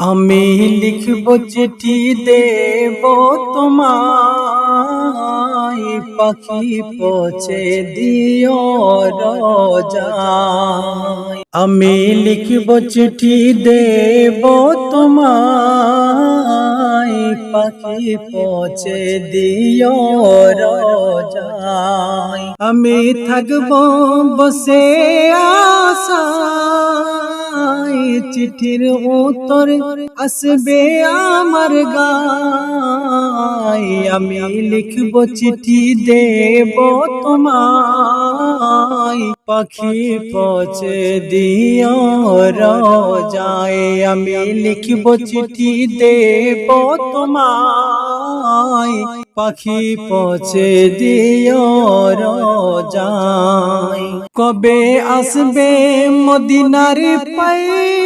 আমি লিখব চিঠি দেব তোমায়, পাখি পচে দিও রোজায়। আমি লিখব চিঠি দেব তোমায়, পাখি পচে দিও রোজায়। আমি থাকব বসে আশা চিঠির উত্তর আসবে আমার গায়। আমি লিখব চিঠি, দেব তোমায়। পাখি পচে দিও যায় আমি লিখব চিঠি, দেব তোমায়। পাখি পচে দিও যায় কবে আসবে মদিনার পাইগাম?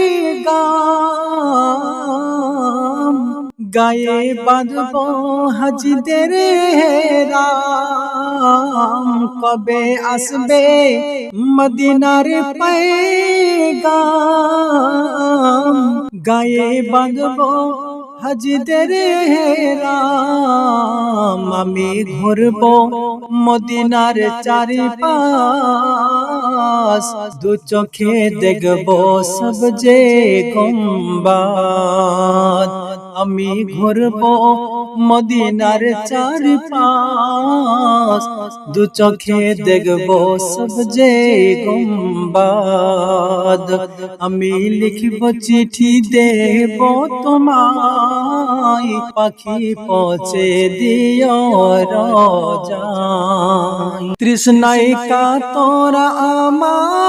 গায়ে বাঁধব হাজিদের রাম কবে আসবে মদিনার পাইগাম? গায়ে বাঁধব হাজিদের রাম আমি ঘুরব মদিনার চারিপাশ। দু চোখে দেখব সব যে গম্বাদ। আমি ঘুরব মদিনার চারিপাশ। দু চোখে দেখব সব যে গম্বাদ। আমি লিখব চিঠি দেব তোমায়। পাখি পচে দিও রাজায়। তৃষ্ণাই কা তোরা আমার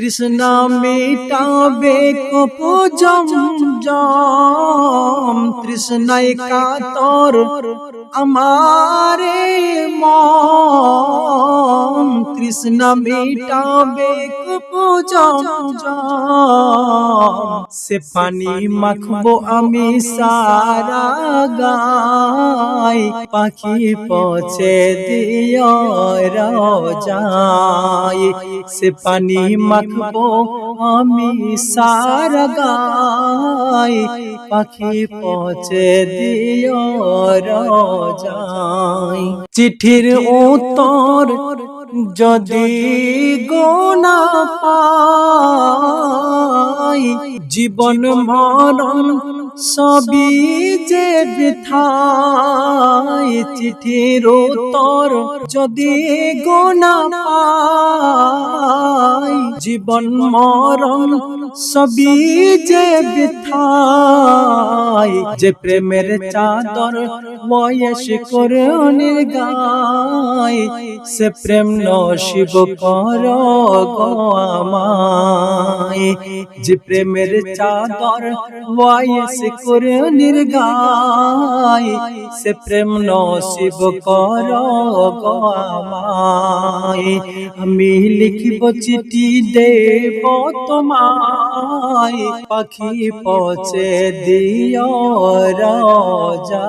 তৃষ্ণা মেটাবে কপ জম। জম তৃষ্ণাই কা তোর আমারে মন। তৃষ্ণা মেটাবে কপ জম জম। সে পানি মাখবো আমি সারা গাই পাখি পৌঁছে দিও রাজাই সে পানি মাখবো আমি সারা গাই পাখি পৌঁছে দিও রাজাই চিঠির উত্তর যদি গোনা পাই জীবন মরণ সবই যে বৃথাই চিঠির উত্তর যদি গোনা পাই জীবন মরণ সবই যে বৃথাই যে প্রেমের চাদর বয়স করে গায় সে প্রেম নশিব কর গো আমায়। যে প্রেমের চাদর বয়স করে নির্গায়, সে প্রেম নশিব কর গো আমায়। আমি লিখিব চিঠি দেব তোমায়, পাখি পচে দিও রাজা।